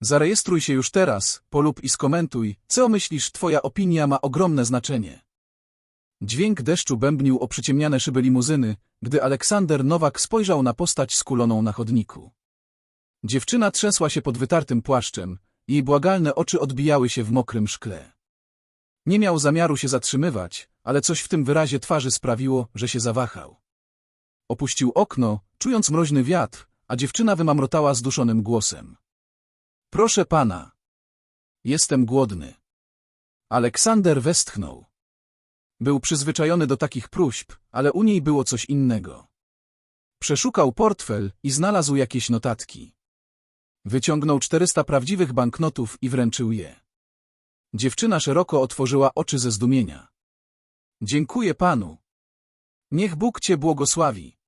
Zarejestruj się już teraz, polub i skomentuj, co myślisz, twoja opinia ma ogromne znaczenie. Dźwięk deszczu bębnił o przyciemniane szyby limuzyny, gdy Aleksander Nowak spojrzał na postać skuloną na chodniku. Dziewczyna trzęsła się pod wytartym płaszczem, jej błagalne oczy odbijały się w mokrym szkle. Nie miał zamiaru się zatrzymywać, ale coś w tym wyrazie twarzy sprawiło, że się zawahał. Opuścił okno, czując mroźny wiatr, a dziewczyna wymamrotała zduszonym głosem. Proszę pana. Jestem głodny. Aleksander westchnął. Był przyzwyczajony do takich próśb, ale u niej było coś innego. Przeszukał portfel i znalazł jakieś notatki. Wyciągnął czterysta prawdziwych banknotów i wręczył je. Dziewczyna szeroko otworzyła oczy ze zdumienia. Dziękuję panu. Niech Bóg cię błogosławi.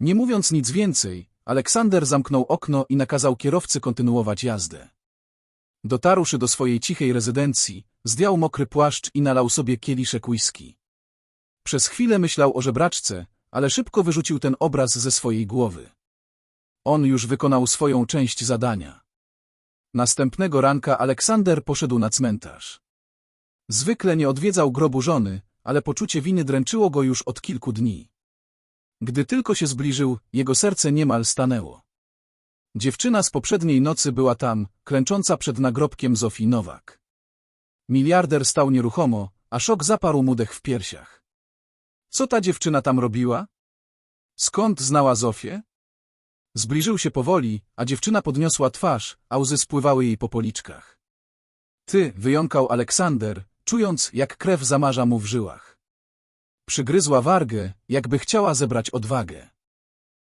Nie mówiąc nic więcej, Aleksander zamknął okno i nakazał kierowcy kontynuować jazdę. Dotarłszy do swojej cichej rezydencji, zdjął mokry płaszcz i nalał sobie kieliszek whisky. Przez chwilę myślał o żebraczce, ale szybko wyrzucił ten obraz ze swojej głowy. On już wykonał swoją część zadania. Następnego ranka Aleksander poszedł na cmentarz. Zwykle nie odwiedzał grobu żony, ale poczucie winy dręczyło go już od kilku dni. Gdy tylko się zbliżył, jego serce niemal stanęło. Dziewczyna z poprzedniej nocy była tam, klęcząca przed nagrobkiem Zofii Nowak. Miliarder stał nieruchomo, a szok zaparł mu dech w piersiach. Co ta dziewczyna tam robiła? Skąd znała Zofię? Zbliżył się powoli, a dziewczyna podniosła twarz, a łzy spływały jej po policzkach. Ty, wyjąkał Aleksander, czując, jak krew zamarza mu w żyłach. Przygryzła wargę, jakby chciała zebrać odwagę.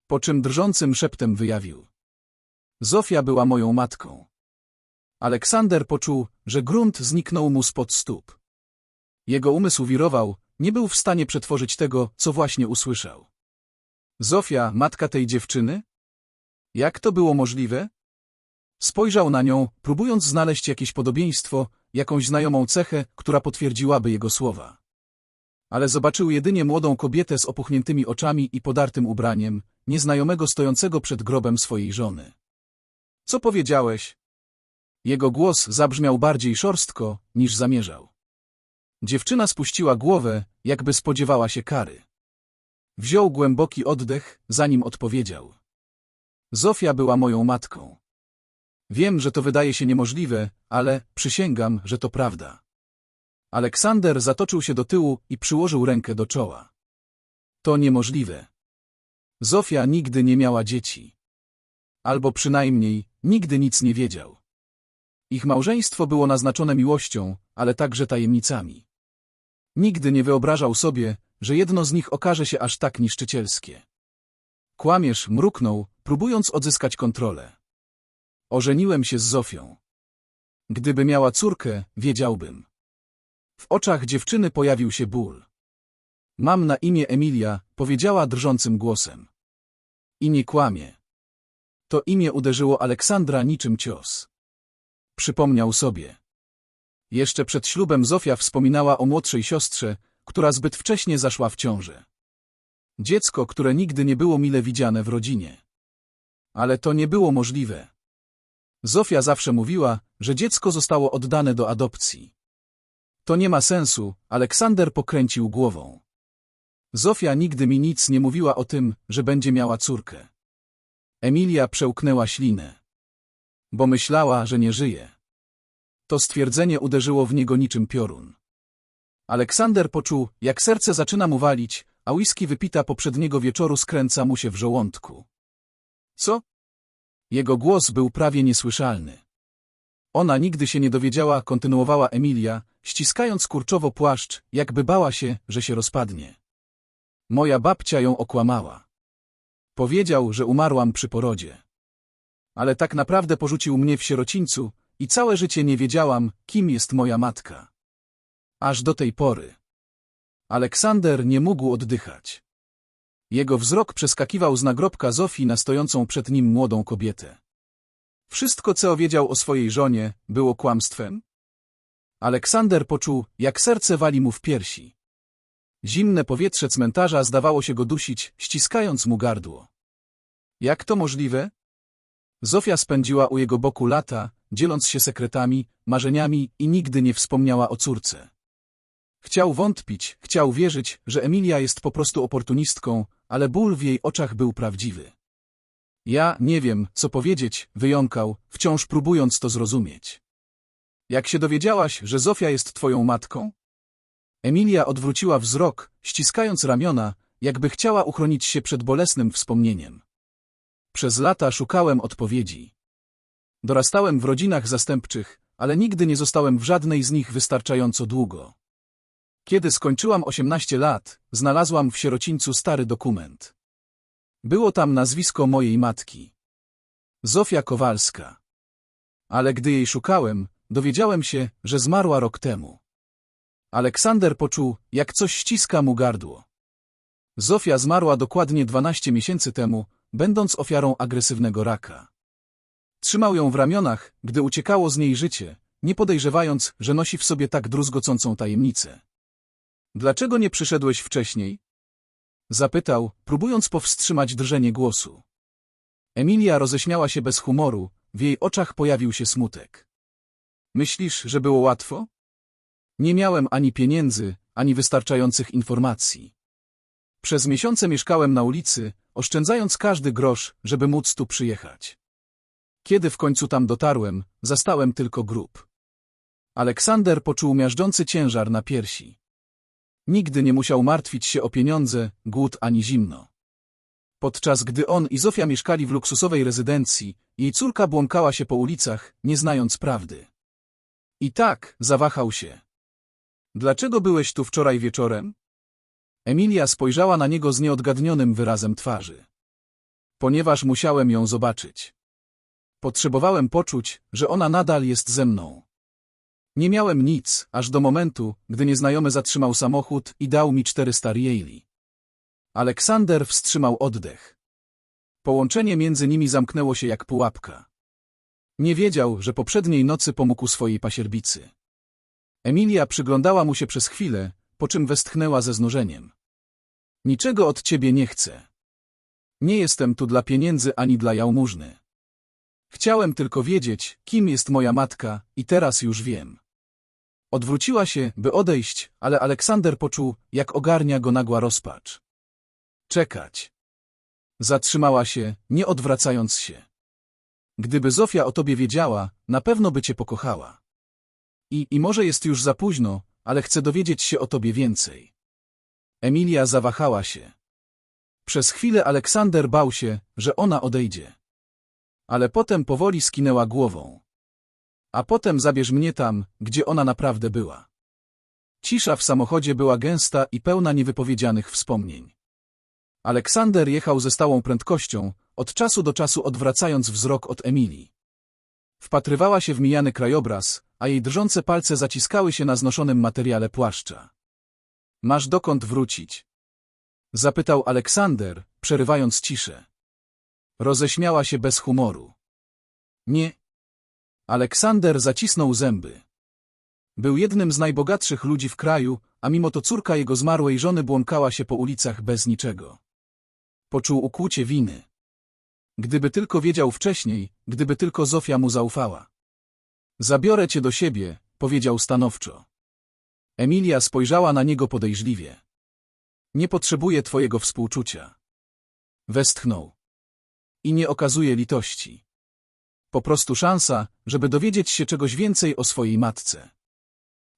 Po czym drżącym szeptem wyjawił. Zofia była moją matką. Aleksander poczuł, że grunt zniknął mu spod stóp. Jego umysł wirował, nie był w stanie przetworzyć tego, co właśnie usłyszał. Zofia, matka tej dziewczyny? Jak to było możliwe? Spojrzał na nią, próbując znaleźć jakieś podobieństwo, jakąś znajomą cechę, która potwierdziłaby jego słowa. Ale zobaczył jedynie młodą kobietę z opuchniętymi oczami i podartym ubraniem, nieznajomego stojącego przed grobem swojej żony. Co powiedziałeś? Jego głos zabrzmiał bardziej szorstko, niż zamierzał. Dziewczyna spuściła głowę, jakby spodziewała się kary. Wziął głęboki oddech, zanim odpowiedział. Zofia była moją matką. Wiem, że to wydaje się niemożliwe, ale przysięgam, że to prawda. Aleksander zatoczył się do tyłu i przyłożył rękę do czoła. To niemożliwe. Zofia nigdy nie miała dzieci. Albo przynajmniej nigdy nic nie wiedział. Ich małżeństwo było naznaczone miłością, ale także tajemnicami. Nigdy nie wyobrażał sobie, że jedno z nich okaże się aż tak niszczycielskie. Kłamiesz, mruknął, próbując odzyskać kontrolę. Ożeniłem się z Zofią. Gdyby miała córkę, wiedziałbym. W oczach dziewczyny pojawił się ból. Mam na imię Emilia, powiedziała drżącym głosem. I nie kłamie. To imię uderzyło Aleksandra niczym cios. Przypomniał sobie. Jeszcze przed ślubem Zofia wspominała o młodszej siostrze, która zbyt wcześnie zaszła w ciążę. Dziecko, które nigdy nie było mile widziane w rodzinie. Ale to nie było możliwe. Zofia zawsze mówiła, że dziecko zostało oddane do adopcji. To nie ma sensu, Aleksander pokręcił głową. Zofia nigdy mi nic nie mówiła o tym, że będzie miała córkę. Emilia przełknęła ślinę. Bo myślała, że nie żyje. To stwierdzenie uderzyło w niego niczym piorun. Aleksander poczuł, jak serce zaczyna mu walić, a whisky wypita poprzedniego wieczoru skręca mu się w żołądku. Co? Jego głos był prawie niesłyszalny. Ona nigdy się nie dowiedziała, kontynuowała Emilia, ściskając kurczowo płaszcz, jakby bała się, że się rozpadnie. Moja babcia ją okłamała. Powiedział, że umarłam przy porodzie. Ale tak naprawdę porzucił mnie w sierocińcu i całe życie nie wiedziałam, kim jest moja matka. Aż do tej pory. Aleksander nie mógł oddychać. Jego wzrok przeskakiwał z nagrobka Zofii na stojącą przed nim młodą kobietę. Wszystko, co wiedział o swojej żonie, było kłamstwem? Aleksander poczuł, jak serce wali mu w piersi. Zimne powietrze cmentarza zdawało się go dusić, ściskając mu gardło. Jak to możliwe? Zofia spędziła u jego boku lata, dzieląc się sekretami, marzeniami i nigdy nie wspomniała o córce. Chciał wątpić, chciał wierzyć, że Emilia jest po prostu oportunistką, ale ból w jej oczach był prawdziwy. Ja nie wiem, co powiedzieć, wyjąkał, wciąż próbując to zrozumieć. Jak się dowiedziałaś, że Zofia jest twoją matką? Emilia odwróciła wzrok, ściskając ramiona, jakby chciała uchronić się przed bolesnym wspomnieniem. Przez lata szukałem odpowiedzi. Dorastałem w rodzinach zastępczych, ale nigdy nie zostałem w żadnej z nich wystarczająco długo. Kiedy skończyłam 18 lat, znalazłam w sierocińcu stary dokument. Było tam nazwisko mojej matki. Zofia Kowalska. Ale gdy jej szukałem, dowiedziałem się, że zmarła rok temu. Aleksander poczuł, jak coś ściska mu gardło. Zofia zmarła dokładnie 12 miesięcy temu, będąc ofiarą agresywnego raka. Trzymał ją w ramionach, gdy uciekało z niej życie, nie podejrzewając, że nosi w sobie tak druzgocącą tajemnicę. Dlaczego nie przyszedłeś wcześniej? Zapytał, próbując powstrzymać drżenie głosu. Emilia roześmiała się bez humoru, w jej oczach pojawił się smutek. Myślisz, że było łatwo? Nie miałem ani pieniędzy, ani wystarczających informacji. Przez miesiące mieszkałem na ulicy, oszczędzając każdy grosz, żeby móc tu przyjechać. Kiedy w końcu tam dotarłem, zastałem tylko grób. Aleksander poczuł miażdżący ciężar na piersi. Nigdy nie musiał martwić się o pieniądze, głód ani zimno. Podczas gdy on i Zofia mieszkali w luksusowej rezydencji, jej córka błąkała się po ulicach, nie znając prawdy. I tak, zawahał się. Dlaczego byłeś tu wczoraj wieczorem? Emilia spojrzała na niego z nieodgadnionym wyrazem twarzy. Ponieważ musiałem ją zobaczyć. Potrzebowałem poczuć, że ona nadal jest ze mną. Nie miałem nic, aż do momentu, gdy nieznajomy zatrzymał samochód i dał mi 400 rieli. Aleksander wstrzymał oddech. Połączenie między nimi zamknęło się jak pułapka. Nie wiedział, że poprzedniej nocy pomógł swojej pasierbicy. Emilia przyglądała mu się przez chwilę, po czym westchnęła ze znużeniem. Niczego od ciebie nie chcę. Nie jestem tu dla pieniędzy ani dla jałmużny. Chciałem tylko wiedzieć, kim jest moja matka i teraz już wiem. Odwróciła się, by odejść, ale Aleksander poczuł, jak ogarnia go nagła rozpacz. Czekać. Zatrzymała się, nie odwracając się. Gdyby Zofia o tobie wiedziała, na pewno by cię pokochała. I, i może jest już za późno, ale chcę dowiedzieć się o tobie więcej. Emilia zawahała się. Przez chwilę Aleksander bał się, że ona odejdzie. Ale potem powoli skinęła głową. A potem zabierz mnie tam, gdzie ona naprawdę była. Cisza w samochodzie była gęsta i pełna niewypowiedzianych wspomnień. Aleksander jechał ze stałą prędkością, od czasu do czasu odwracając wzrok od Emilii. Wpatrywała się w mijany krajobraz, a jej drżące palce zaciskały się na znoszonym materiale płaszcza. Masz dokąd wrócić? Zapytał Aleksander, przerywając ciszę. Roześmiała się bez humoru. Nie. Aleksander zacisnął zęby. Był jednym z najbogatszych ludzi w kraju, a mimo to córka jego zmarłej żony błąkała się po ulicach bez niczego. Poczuł ukłucie winy. Gdyby tylko wiedział wcześniej, gdyby tylko Zofia mu zaufała. Zabiorę cię do siebie, powiedział stanowczo. Emilia spojrzała na niego podejrzliwie. Nie potrzebuję twojego współczucia. Westchnął. I nie okazuje litości. Po prostu szansa, żeby dowiedzieć się czegoś więcej o swojej matce.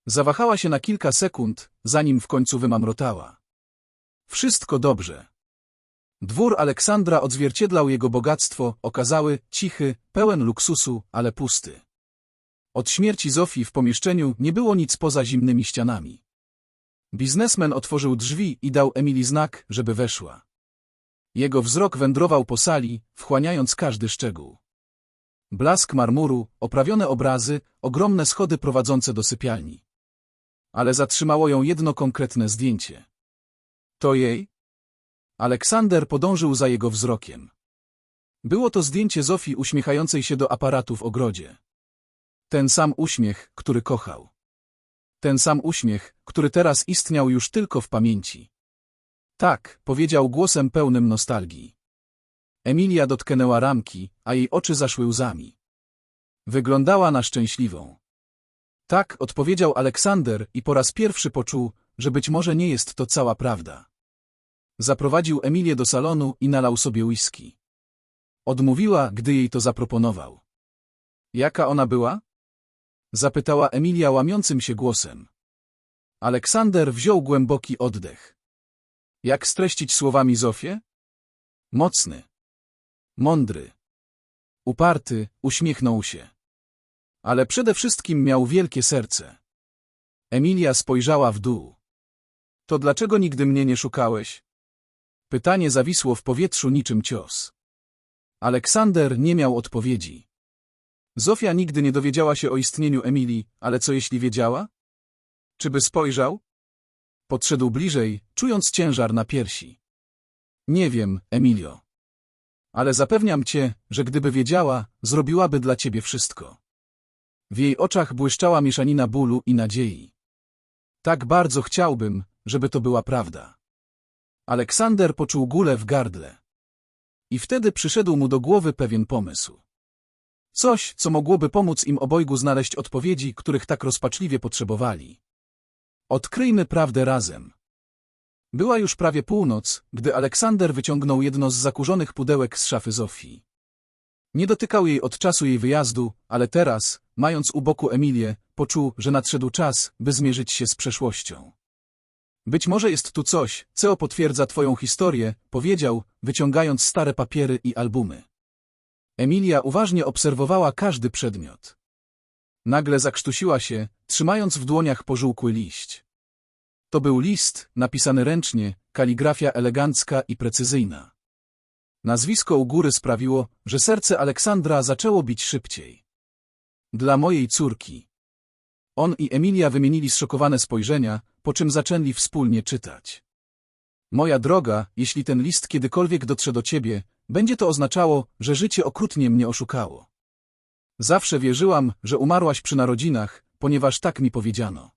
Zawahała się na kilka sekund, zanim w końcu wymamrotała. Wszystko dobrze. Dwór Aleksandra odzwierciedlał jego bogactwo, okazały, cichy, pełen luksusu, ale pusty. Od śmierci Zofii w pomieszczeniu nie było nic poza zimnymi ścianami. Biznesmen otworzył drzwi i dał Emilii znak, żeby weszła. Jego wzrok wędrował po sali, wchłaniając każdy szczegół. Blask marmuru, oprawione obrazy, ogromne schody prowadzące do sypialni. Ale zatrzymało ją jedno konkretne zdjęcie. To jej? Aleksander podążył za jego wzrokiem. Było to zdjęcie Zofii uśmiechającej się do aparatu w ogrodzie. Ten sam uśmiech, który kochał. Ten sam uśmiech, który teraz istniał już tylko w pamięci. Tak, powiedział głosem pełnym nostalgii. Emilia dotknęła ramki, a jej oczy zaszły łzami. Wyglądała na szczęśliwą. Tak, odpowiedział Aleksander i po raz pierwszy poczuł, że być może nie jest to cała prawda. Zaprowadził Emilię do salonu i nalał sobie whisky. Odmówiła, gdy jej to zaproponował. Jaka ona była? Zapytała Emilia łamiącym się głosem. Aleksander wziął głęboki oddech. Jak streścić słowami Zofię? Mocny. Mądry. Uparty, uśmiechnął się. Ale przede wszystkim miał wielkie serce. Emilia spojrzała w dół. To dlaczego nigdy mnie nie szukałeś? Pytanie zawisło w powietrzu niczym cios. Aleksander nie miał odpowiedzi. Zofia nigdy nie dowiedziała się o istnieniu Emilii, ale co jeśli wiedziała? Czy by spojrzał? Podszedł bliżej, czując ciężar na piersi. Nie wiem, Emilio. Ale zapewniam cię, że gdyby wiedziała, zrobiłaby dla ciebie wszystko. W jej oczach błyszczała mieszanina bólu i nadziei. Tak bardzo chciałbym, żeby to była prawda. Aleksander poczuł gulę w gardle. I wtedy przyszedł mu do głowy pewien pomysł. Coś, co mogłoby pomóc im obojgu znaleźć odpowiedzi, których tak rozpaczliwie potrzebowali. Odkryjmy prawdę razem. Była już prawie północ, gdy Aleksander wyciągnął jedno z zakurzonych pudełek z szafy Zofii. Nie dotykał jej od czasu jej wyjazdu, ale teraz, mając u boku Emilię, poczuł, że nadszedł czas, by zmierzyć się z przeszłością. Być może jest tu coś, co potwierdza twoją historię, powiedział, wyciągając stare papiery i albumy. Emilia uważnie obserwowała każdy przedmiot. Nagle zakrztusiła się, trzymając w dłoniach pożółkły liść. To był list, napisany ręcznie, kaligrafia elegancka i precyzyjna. Nazwisko u góry sprawiło, że serce Aleksandra zaczęło bić szybciej. Dla mojej córki. On i Emilia wymienili zszokowane spojrzenia, po czym zaczęli wspólnie czytać. Moja droga, jeśli ten list kiedykolwiek dotrze do ciebie, będzie to oznaczało, że życie okrutnie mnie oszukało. Zawsze wierzyłam, że umarłaś przy narodzinach, ponieważ tak mi powiedziano.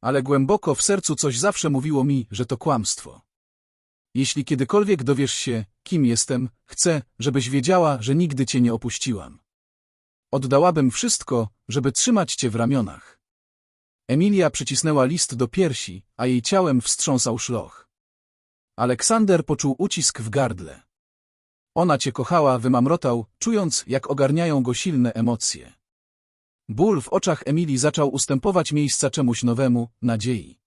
Ale głęboko w sercu coś zawsze mówiło mi, że to kłamstwo. Jeśli kiedykolwiek dowiesz się, kim jestem, chcę, żebyś wiedziała, że nigdy cię nie opuściłam. Oddałabym wszystko, żeby trzymać cię w ramionach. Emilia przycisnęła list do piersi, a jej ciałem wstrząsał szloch. Aleksander poczuł ucisk w gardle. Ona cię kochała, wymamrotał, czując, jak ogarniają go silne emocje. Ból w oczach Emilii zaczął ustępować miejsca czemuś nowemu, nadziei.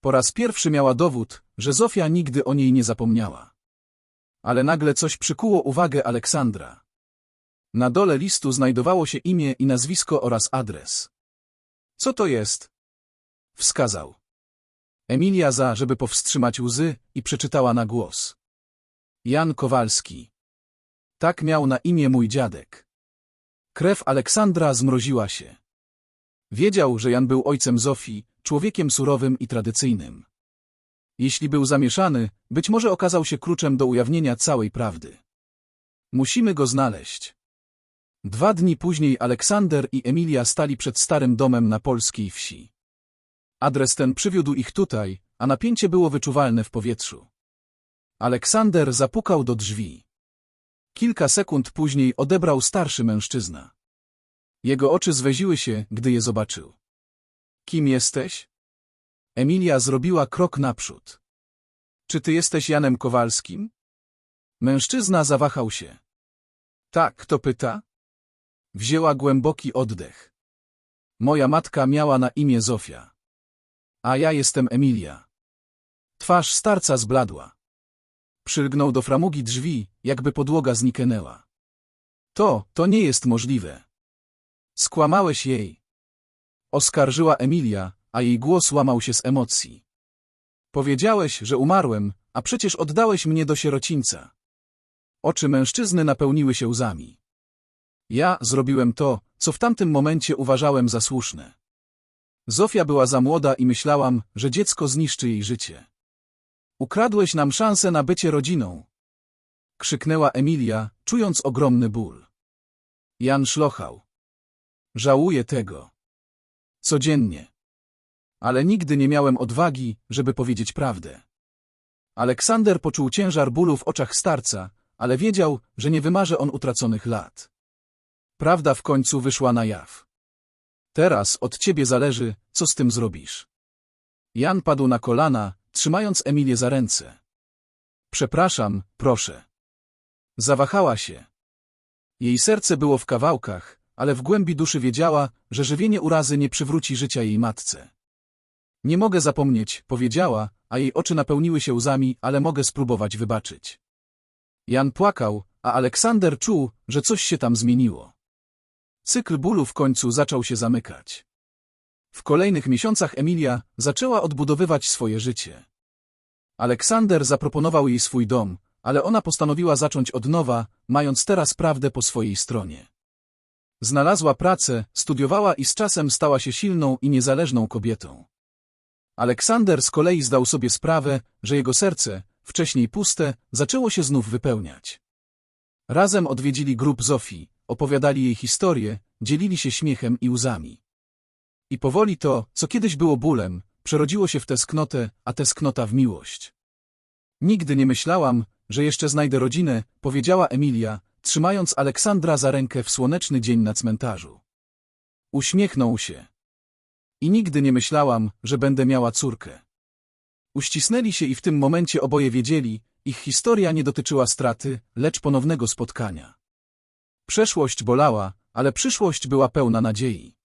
Po raz pierwszy miała dowód, że Zofia nigdy o niej nie zapomniała. Ale nagle coś przykuło uwagę Aleksandra. Na dole listu znajdowało się imię i nazwisko oraz adres. Co to jest? Wskazał. Emilia za, żeby powstrzymać łzy, i przeczytała na głos. Jan Kowalski. Tak miał na imię mój dziadek. Krew Aleksandra zmroziła się. Wiedział, że Jan był ojcem Zofii, człowiekiem surowym i tradycyjnym. Jeśli był zamieszany, być może okazał się kluczem do ujawnienia całej prawdy. Musimy go znaleźć. Dwa dni później Aleksander i Emilia stali przed starym domem na polskiej wsi. Adres ten przywiódł ich tutaj, a napięcie było wyczuwalne w powietrzu. Aleksander zapukał do drzwi. Kilka sekund później odebrał starszy mężczyzna. Jego oczy zweziły się, gdy je zobaczył. Kim jesteś? Emilia zrobiła krok naprzód. Czy ty jesteś Janem Kowalskim? Mężczyzna zawahał się. Tak, kto pyta? Wzięła głęboki oddech. Moja matka miała na imię Zofia. A ja jestem Emilia. Twarz starca zbladła. Przylgnął do framugi drzwi, jakby podłoga zniknęła. To, to nie jest możliwe. Skłamałeś jej. Oskarżyła Emilia, a jej głos łamał się z emocji. Powiedziałeś, że umarłem, a przecież oddałeś mnie do sierocińca. Oczy mężczyzny napełniły się łzami. Ja zrobiłem to, co w tamtym momencie uważałem za słuszne. Zofia była za młoda i myślałam, że dziecko zniszczy jej życie. Ukradłeś nam szansę na bycie rodziną. Krzyknęła Emilia, czując ogromny ból. Jan szlochał. Żałuję tego. Codziennie. Ale nigdy nie miałem odwagi, żeby powiedzieć prawdę. Aleksander poczuł ciężar bólu w oczach starca, ale wiedział, że nie wymarzy on utraconych lat. Prawda w końcu wyszła na jaw. Teraz od ciebie zależy, co z tym zrobisz. Jan padł na kolana, trzymając Emilię za ręce. Przepraszam, proszę. Zawahała się. Jej serce było w kawałkach, ale w głębi duszy wiedziała, że żywienie urazy nie przywróci życia jej matce. Nie mogę zapomnieć, powiedziała, a jej oczy napełniły się łzami, ale mogę spróbować wybaczyć. Jan płakał, a Aleksander czuł, że coś się tam zmieniło. Cykl bólu w końcu zaczął się zamykać. W kolejnych miesiącach Emilia zaczęła odbudowywać swoje życie. Aleksander zaproponował jej swój dom, ale ona postanowiła zacząć od nowa, mając teraz prawdę po swojej stronie. Znalazła pracę, studiowała i z czasem stała się silną i niezależną kobietą. Aleksander z kolei zdał sobie sprawę, że jego serce, wcześniej puste, zaczęło się znów wypełniać. Razem odwiedzili grup Zofii, opowiadali jej historię, dzielili się śmiechem i łzami. I powoli to, co kiedyś było bólem, przerodziło się w tęsknotę, a tęsknota w miłość. Nigdy nie myślałam, że jeszcze znajdę rodzinę, powiedziała Emilia, trzymając Aleksandra za rękę w słoneczny dzień na cmentarzu. Uśmiechnął się. I nigdy nie myślałam, że będę miała córkę. Uścisnęli się i w tym momencie oboje wiedzieli, ich historia nie dotyczyła straty, lecz ponownego spotkania. Przeszłość bolała, ale przyszłość była pełna nadziei.